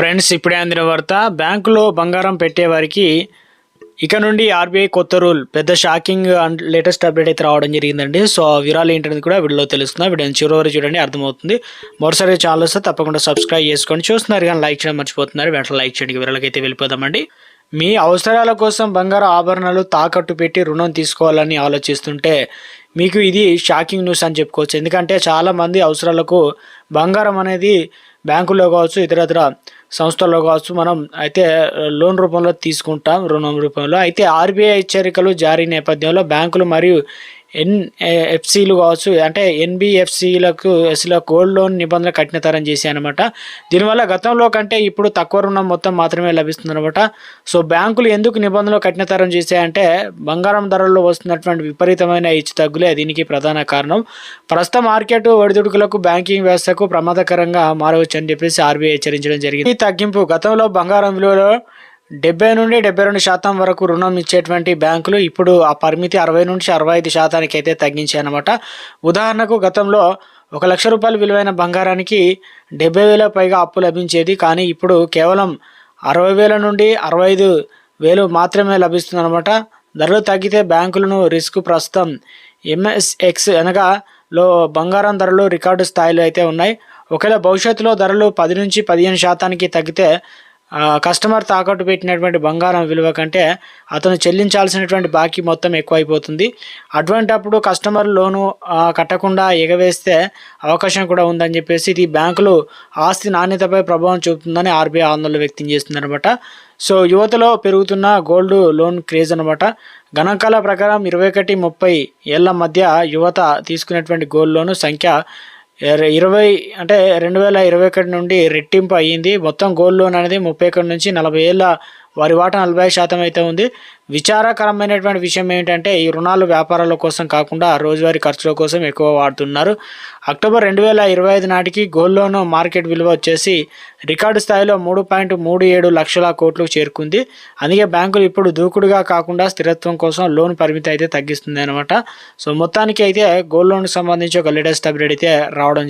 Friends ఇప్పుడే అందిన వార్త బ్యాంకులో బంగారం పెట్టేవారికి ఇక నుండి ఆర్బీఐ కొత్త రూల్ పెద్ద షాకింగ్ అండ్ లేటెస్ట్ అప్డేట్ అయితే రావడం జరిగిందండి. సో ఆ వివరాలు ఏంటనేది కూడా వీడియోలో తెలుస్తున్నాం వీడియోని చివరి వరకు చూడండి అర్థమవుతుంది. మరోసారి ఛానల్ వస్తే తప్పకుండా సబ్స్క్రైబ్ చేసుకొని చూస్తున్నారు కానీ లైక్ చేయడం మర్చిపోతున్నారు. వెంటనే లైక్ చేయండి. వివరాలకి వెళ్ళిపోదామండి. మీ అవసరాల కోసం బంగారు ఆభరణాలు తాకట్టు పెట్టి రుణం తీసుకోవాలని ఆలోచిస్తుంటే మీకు ఇది షాకింగ్ న్యూస్ అని చెప్పుకోవచ్చు. ఎందుకంటే చాలామంది అవసరాలకు బంగారం అనేది బ్యాంకులో కావచ్చు ఇతరత్ర సంస్థల్లో కావచ్చు మనం అయితే లోన్ రూపంలో తీసుకుంటాం రుణం రూపంలో. అయితే ఆర్బీఐ హెచ్చరికలు జారీ నేపథ్యంలో బ్యాంకులు మరియు ఎన్ఎఫ్సీలు కావచ్చు అంటే ఎన్బిఎఫ్సిలకు ఎస్లో గోల్డ్ లోన్ నిబంధనలు కఠినతరం చేశాయనమాట దీనివల్ల గతంలో కంటే ఇప్పుడు తక్కువ రుణం మొత్తం మాత్రమే లభిస్తుంది అనమాట సో బ్యాంకులు ఎందుకు నిబంధనలు కఠినతరం చేశాయంటే బంగారం ధరల్లో వస్తున్నటువంటి విపరీతమైన హెచ్చు తగ్గులే దీనికి ప్రధాన కారణం ప్రస్తుత మార్కెట్ ఒడిదుడుకులకు బ్యాంకింగ్ వ్యవస్థకు ప్రమాదకరంగా మారవచ్చు అని చెప్పేసి ఆర్బీఐ హెచ్చరించడం జరిగింది. ఈ తగ్గింపు గతంలో బంగారం విలువలో డెబ్బై నుండి డెబ్బై రెండు శాతం వరకు రుణం ఇచ్చేటువంటి బ్యాంకులు ఇప్పుడు ఆ పరిమితి అరవై నుంచి అరవై ఐదు శాతానికి అయితే తగ్గించాయి అనమాట ఉదాహరణకు గతంలో ఒక లక్ష రూపాయలు విలువైన బంగారానికి డెబ్బై వేల పైగా అప్పు లభించేది కానీ ఇప్పుడు కేవలం అరవై వేల నుండి అరవై ఐదు వేలు మాత్రమే లభిస్తుంది అనమాట ధరలు తగ్గితే బ్యాంకులను రిస్క్ ప్రస్తుతం ఎంఎస్ఎక్స్ అనగా లో బంగారం ధరలు రికార్డు స్థాయిలో అయితే ఉన్నాయి. ఒకవేళ భవిష్యత్తులో ధరలు పది నుంచి పదిహేను శాతానికి తగ్గితే కస్టమర్ తాకట్టు పెట్టినటువంటి బంగారం విలువ కంటే అతను చెల్లించాల్సినటువంటి బాకీ మొత్తం ఎక్కువైపోతుంది. అటువంటి అప్పుడు కస్టమర్ లోను కట్టకుండా ఎగవేస్తే అవకాశం కూడా ఉందని చెప్పేసి ఇది బ్యాంకులు ఆస్తి నాణ్యతపై ప్రభావం చూపుతుందని ఆర్బీఐ ఆందోళన వ్యక్తం చేస్తుందనమాట సో యువతలో పెరుగుతున్న గోల్డ్ లోన్ క్రేజ్ అనమాట గణాంకాల ప్రకారం ఇరవై ఒకటి ముప్పై ఏళ్ళ మధ్య యువత తీసుకునేటువంటి గోల్డ్ లోను సంఖ్య ఇరవై అంటే రెండు వేల ఇరవై ఒకటి నుండి రెట్టింపు అయ్యింది. మొత్తం గోల్డ్ లోన్ అనేది ముప్పై ఒకటి నుంచి నలభై ఏళ్ళ వారి వాటా నలభై శాతం అయితే ఉంది. విచారకరమైనటువంటి విషయం ఏంటంటే ఈ రుణాలు వ్యాపారాల కోసం కాకుండా రోజువారీ ఖర్చుల కోసం ఎక్కువ వాడుతున్నారు. అక్టోబర్ రెండు వేల ఇరవై ఐదు నాటికి గోల్డ్ లోన్ మార్కెట్ విలువ వచ్చేసి రికార్డు స్థాయిలో మూడు పాయింట్ మూడు ఏడు లక్షల కోట్లకు చేరుకుంది. అందుకే బ్యాంకులు ఇప్పుడు దూకుడుగా కాకుండా స్థిరత్వం కోసం లోన్ పరిమితి అయితే తగ్గిస్తుంది అనమాట సో మొత్తానికి అయితే గోల్డ్ లోన్కి సంబంధించి ఒక లేటెస్ట్ అప్డేట్ అయితే రావడం